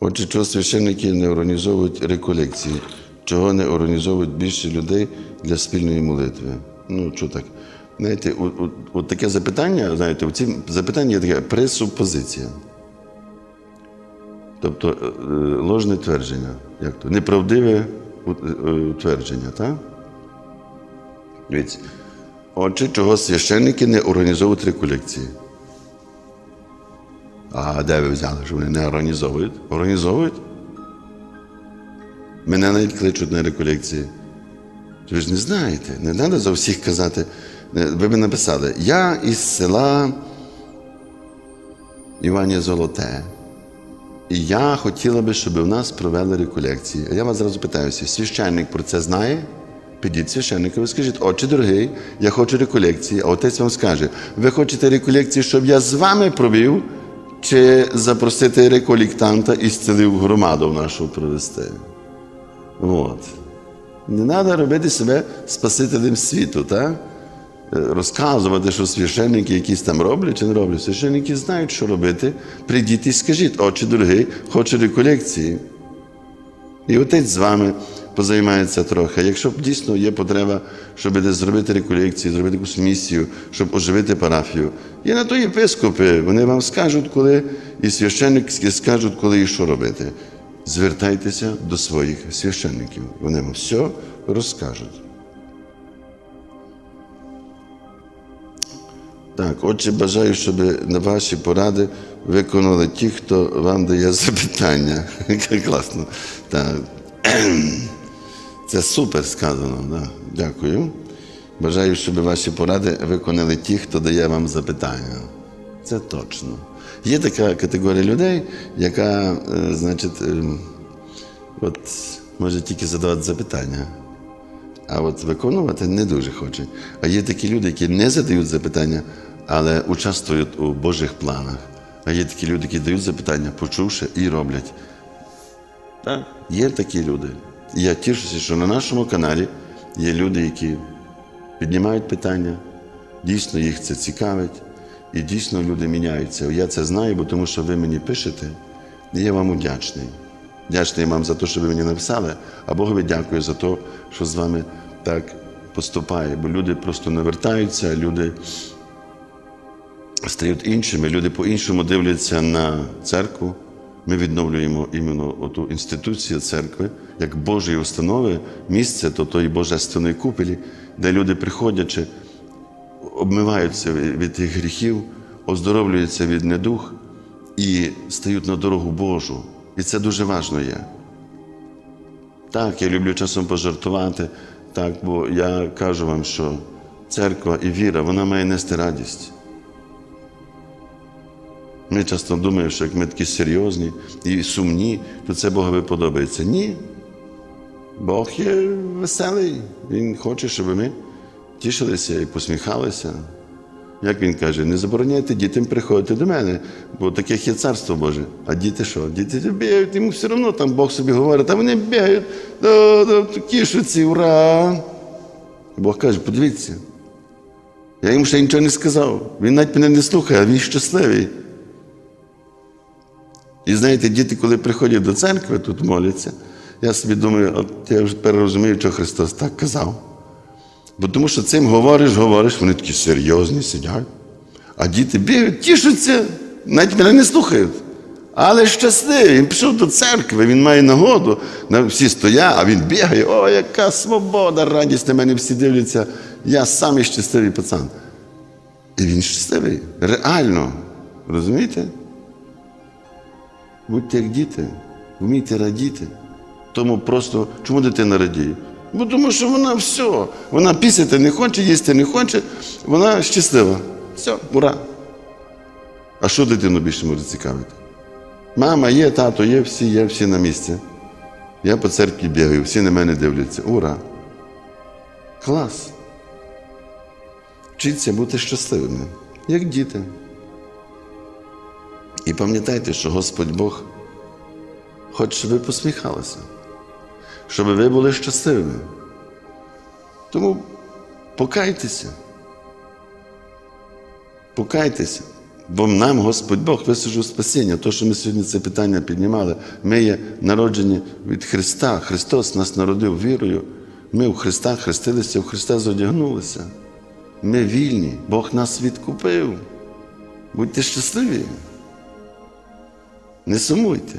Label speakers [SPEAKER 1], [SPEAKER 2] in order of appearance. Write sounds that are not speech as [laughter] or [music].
[SPEAKER 1] Отже, чого священники не організовують реколекції, чого не організовують більше людей для спільної молитви? Ну, що так? Знаєте, от, от, от таке запитання, знаєте, у цім запитанні є таке пресупозиція. Тобто е, е, ложне твердження, як то? Неправдиве е, твердження, так? Отже, чого священники не організовують реколекції? А де ви взяли, що вони не організовують? Організовують? Мене навіть кличуть на реколекції. Ви ж не знаєте, не треба за всіх казати. Ви б написали, я із села Івання Золоте. І я хотіла би, щоб у нас провели реколекції. А я вас зразу питаюся, священник про це знає? Підіть священникові, скажіть, отче дорогий, я хочу реколекції, а отець вам скаже, ви хочете реколекції, щоб я з вами провів, чи запросити реколіктанта і зцілив громаду нашу провести? От. Не треба робити себе спасителем світу, так? Е, Розказувати, що священники якісь там роблять чи не роблять. Священники знають, що робити. Прийдіть і скажіть, отче дорогий, хочу реколекції. І отець з вами позаймається трохи. Якщо дійсно є потреба, щоб зробити реколекції, зробити якусь місію, щоб оживити парафію, є на то єпископи, вони вам скажуть, коли, і священники скажуть, коли і що робити. Звертайтеся до своїх священників. Вони вам все розкажуть. Так, отже, бажаю, щоб на ваші поради виконали ті, хто вам дає запитання. [laughs] Класно. Так. Це супер сказано. Да. Дякую. Бажаю, щоб ваші поради виконали ті, хто дає вам запитання. Це точно. Є така категорія людей, яка, е, значить, е, от, може тільки задавати запитання. А от виконувати не дуже хоче. А є такі люди, які не задають запитання, але участвують у Божих планах. А є такі люди, які дають запитання, почувши і роблять. Так, є такі люди. Я тішуся, що на нашому каналі є люди, які піднімають питання, дійсно їх це цікавить, і дійсно люди міняються. Я це знаю, бо тому що ви мені пишете, і я вам вдячний. Вдячний вам за те, що ви мені написали, а Богові дякую за те, що з вами так поступає. Бо люди просто навертаються, люди стають іншими, люди по-іншому дивляться на церкву. Ми відновлюємо іменно ту інституцію церкви, як Божої установи, місце то тої божественної купелі, де люди, приходячи, обмиваються від тих гріхів, оздоровлюються від недух і стають на дорогу Божу. І це дуже важливо є. Так, я люблю часом пожартувати, так, бо я кажу вам, що церква і віра, вона має нести радість. Ми часто думаємо, що як ми такі серйозні і сумні, то це Богові подобається. Ні. Бог є веселий. Він хоче, щоб ми тішилися і посміхалися. Як він каже, не забороняйте дітям приходити до мене, бо таких є царство Боже. А діти що? Діти бігають, йому все одно там Бог собі говорить, а вони бігають, да, ура! Бог каже, подивіться. Я йому ще нічого не сказав. Він навіть мене не слухає, а він щасливий. І знаєте, діти, коли приходять до церкви, тут моляться, я собі думаю, от я вже тепер розумію, що Христос так казав. Бо тому що цим говориш, говориш, вони такі серйозні сидять. А діти бігають, тішуться, навіть мене не слухають. Але щасливий, він пішов до церкви, він має нагоду, всі стоять, а він бігає, о, яка свобода, радість на мене всі дивляться. Я самий щасливий пацан. І він щасливий, реально. Розумієте? Будьте як діти, вмійте радіти. Тому просто чому дитина радіє? Бо тому що вона все. Вона пісяти не хоче, їсти не хоче, вона щаслива. Все, ура. А що дитину більше може цікавити? Мама є, тато є, всі є, всі на місці. Я по церкві бігаю, всі на мене дивляться. Ура! Клас. Вчіться бути щасливими, як діти. І пам'ятайте, що Господь Бог хоче, щоб ви посміхалися, щоб ви були щасливими. Тому покайтеся. Покайтеся. Бо нам Господь Бог висажив спасіння. То, що ми сьогодні це питання піднімали, ми є народжені від Христа. Христос нас народив вірою. Ми у Христа хрестилися, у Христа зодягнулися. Ми вільні, Бог нас відкупив. Будьте щасливі. Не сумуйте.